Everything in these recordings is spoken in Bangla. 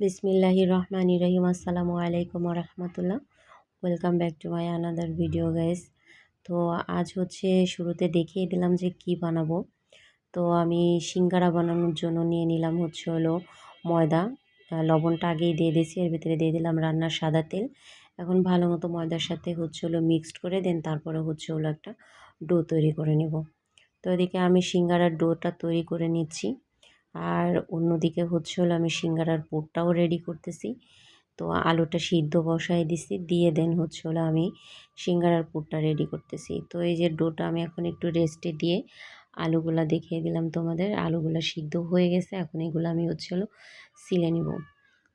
বিসমিল্লাহি রহমান রহিম আসসালামু আলাইকুম রহমতুল্লাহ welcome back to my another video guys তো আজ হচ্ছে শুরুতে দেখিয়ে দিলাম যে কি বানাবো। তো আমি সিঙ্গারা বানানোর জন্য নিয়ে নিলাম হচ্ছে হলো ময়দা। লবণটা আগেই দিয়ে দিয়েছি, এর ভিতরে দিয়ে দিলাম রান্নার সাদা তেল। এখন ভালো মতো ময়দার সাথে হচ্ছে হলো মিক্সড করে দেন তারপরে হচ্ছে হলো একটা ডো তৈরি করে নেব। তো এদিকে আমি সিঙ্গারার ডোটা তৈরি করে নিচ্ছি। আর অন্যদিকে হচ্ছে হলো আমি সিঙ্গারার পুরটাও রেডি করতেছি। তো আলুটা সিদ্ধ বসাই দিছি, দিয়ে দেন হচ্ছে হলো আমি সিঙ্গারার পুরটা রেডি করতেছি। তো এই যে ডোটা আমি এখন একটু রেস্টে দিয়ে আলুগুলা দেখিয়ে দিলাম তোমাদের। আলুগুলা সিদ্ধ হয়ে গেছে, এখন এগুলো আমি হচ্ছে হলো সিলে নিব।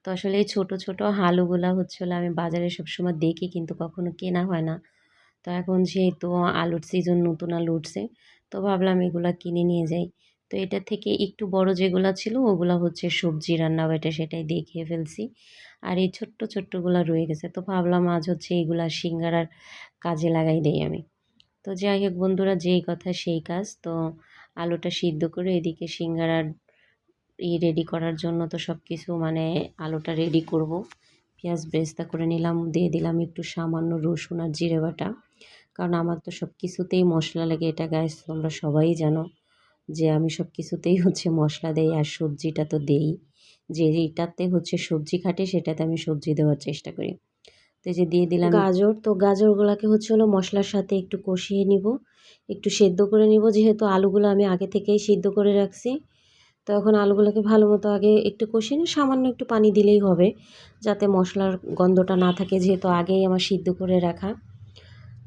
তো আসলে এই ছোটো ছোটো আলুগুলা হচ্ছে হলো আমি বাজারে সবসময় দেখি কিন্তু কখনো কেনা হয় না। তো এখন যেহেতু আলুর সিজন নতুন আলু উঠছে, তো ভাবলাম এগুলা কিনে নিয়ে যাই। তো এটা থেকে একটু বড় যেগুলো ছিল, ওগুলো হচ্ছে সবজি রান্না বা এটা সেটাই দেখিয়ে ফেলছি। আর এই ছোট্ট ছোট্টগুলো রয়ে গেছে। তো ভাবলাম আজ হচ্ছে এইগুলা সিঙ্গারার কাজে লাগাই দেই আমি। তো যাই হোক বন্ধুরা, যেই কথা সেই কাজ। তো আলুটা সিদ্ধ করে এদিকে সিঙ্গারার ই রেডি করার জন্য তো সব কিছু মানে আলুটা রেডি করব। পেঁয়াজ ব্রেস্তা করে নিলাম, দিয়ে দিলাম একটু সামান্য রসুন আর জিরে বাটা। কারণ আমার তো সব কিছুতেই মশলা লাগে এটা গায়ে তোমরা সবাই জানো। যে আমি সব কিছুতেই হচ্ছে মশলা দেই আর সবজিটা তো দেই। যে এটাতে হচ্ছে সবজি খাটে সেটাতে আমি সবজি দেওয়ার চেষ্টা করি। তো যে দিয়ে দিলাম গাজর, তো গাজরগুলোকে হচ্ছে হলো মশলার সাথে একটু কষিয়ে নিব। একটু সেদ্ধ করে নিব, যেহেতু আলুগুলো আমি আগে থেকেই সিদ্ধ করে রাখছি। তো এখন আলুগুলোকে ভালো মতো আগে একটু কষিয়ে নিই সামান্য একটু পানি দিলেই হবে, যাতে মশলার গন্ধটা না থাকে, যেহেতু আগেই আমার সিদ্ধ করে রাখা।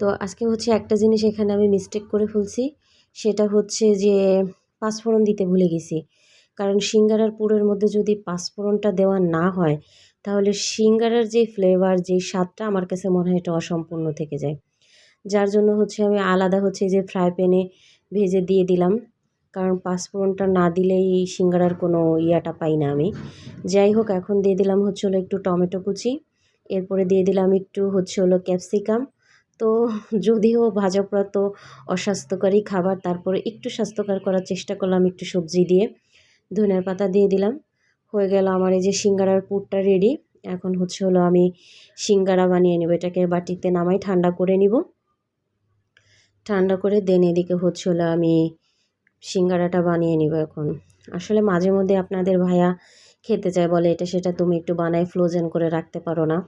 তো আজকে হচ্ছে একটা জিনিস এখানে আমি মিস্টেক করে ফেলছি। সেটা হচ্ছে যে পাঁচফোড়ন দিতে ভুলে গেছি। কারণ সিঙ্গারার পুরের মধ্যে যদি পাঁচফোড়নটা দেওয়া না হয়, তাহলে সিঙ্গারার যে ফ্লেভার যে স্বাদটা আমার কাছে মনে হয় এটা অসম্পূর্ণ থেকে যায়। যার জন্য হচ্ছে আমি আলাদা হচ্ছে যে ফ্রাই প্যানে ভেজে দিয়ে দিলাম। কারণ পাঁচফোড়নটা না দিলেই সিঙ্গারার কোনো ইয়াটা পাই না আমি। যাই হোক, এখন দিয়ে দিলাম হচ্ছে হলো একটু টমেটো কুচি। এরপরে দিয়ে দিলাম একটু হচ্ছে হলো ক্যাপসিকাম। তো যদিও ভাজা পোড়া তো অস্বাস্থ্যকরই খাবার, তারপরে একটু স্বাস্থ্যকর করার চেষ্টা করলাম একটু সবজি দিয়ে। ধনের পাতা দিয়ে দিলাম। হয়ে গেল আমার এই যে সিঙ্গারার পুরটা রেডি এখন হচ্ছে হলো আমি সিঙ্গারা বানিয়ে নেব, এটাকে বাটিতে নামাই, ঠান্ডা করে নিব। ঠান্ডা করে দেন এদিকে হচ্ছে হলো আমি সিঙ্গারাটা বানিয়ে নিব এখন। আসলে মাঝে মধ্যে আপনাদের ভাইয়া খেতে চায় বলে, এটা সেটা তুমি একটু বানায় ফ্লোজেন করে রাখতে পারো না।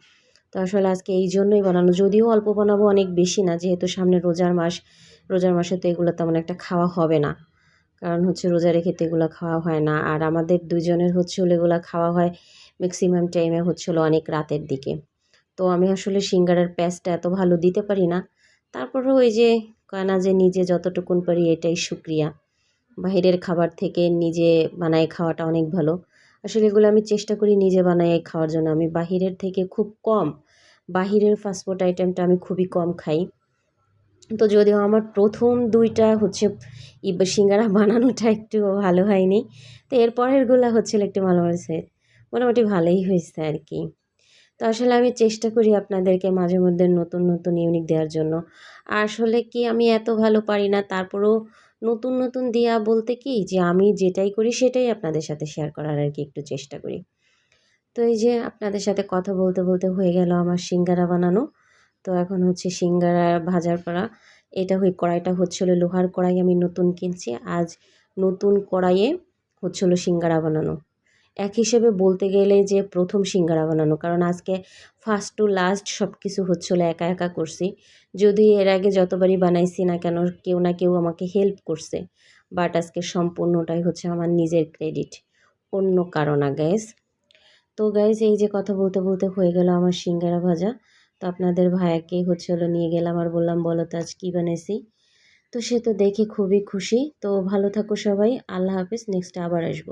তো আসলে আজকে এই জন্যই বানানো। যদিও অল্প বানাবো, অনেক বেশি না। যেহেতু সামনে রোজার মাস, রোজার মাসে তো এগুলো তেমন একটা খাওয়া হবে না। কারণ হচ্ছে রোজা রেখে তো এগুলো খাওয়া হয় না। আর আমাদের দুজনের হচ্ছে এগুলো খাওয়া হয় ম্যাক্সিমাম টাইমে হচ্ছে হলো অনেক রাতের দিকে। তো আমি আসলে সিঙ্গারার প্যাঁচটা এত ভালো দিতে পারি না। তারপরে ওই যে কয় না যে নিজে যতটুকুন পারি এটাই সুক্রিয়া বাইরের খাবার থেকে নিজে বানায় খাওয়াটা অনেক ভালো। আসলে এগুলো আমি চেষ্টা করি নিজে বানাই খাওয়ার জন্য। আমি বাহিরের থেকে খুব কম, বাহিরের ফাস্টফুড আইটেমটা আমি খুবই কম খাই। তো যদিও আমার প্রথম দুইটা হচ্ছে সিঙ্গারা বানানোটা একটু ভালো হয়নি, তো এরপরেরগুলো হচ্ছিল একটু ভালো হয়েছে মোটামুটি ভালোই হয়েছে আর কি। তো আসলে আমি চেষ্টা করি আপনাদেরকে মাঝে মধ্যে নতুন নতুন ইউনিক দেওয়ার জন্য। আসলে কি আমি এত ভালো পারি না, তারপরেও নতুন নতুন দেওয়া বলতে কি যে, আমি যেটাই করি সেটাই আপনাদের সাথে শেয়ার করার আর কি একটু চেষ্টা করি। তো এই যে আপনাদের সাথে কথা বলতে বলতে হয়ে গেল আমার সিঙ্গারা বানানো। তো এখন হচ্ছে সিঙ্গারা ভাজার করা এটা হয়ে কড়াইটা হচ্ছিল লোহার কড়াই আমি নতুন কিনছি। আজ নতুন কড়াইয়ে হচ্ছিল সিঙ্গারা বানানো। এক হিসেবে বলতে গেলে যে প্রথম সিঙ্গারা বানানো, কারণ আজকে ফার্স্ট টু লাস্ট সব কিছু হচ্ছিল একা একা করছি। যদি এর আগে যতবারই বানাইছি না কেন, কেউ না কেউ আমাকে হেল্প করছে। বাট আজকে সম্পূর্ণটাই হচ্ছে আমার নিজের ক্রেডিট অন্য কারণ গ্যাস তো গাইজ এই যে কথা বলতে বলতে হয়ে গেল আমার সিঙ্গারা ভাজা। তো আপনাদের ভাইয়াকে হচ্ছে হলো নিয়ে গেলাম আর বললাম, বলো তো আজ কী বানিয়েছি তো সে তো দেখে খুবই খুশি। তো ভালো থাকো সবাই। আল্লাহ হাফিজ নেক্সট আবার আসব।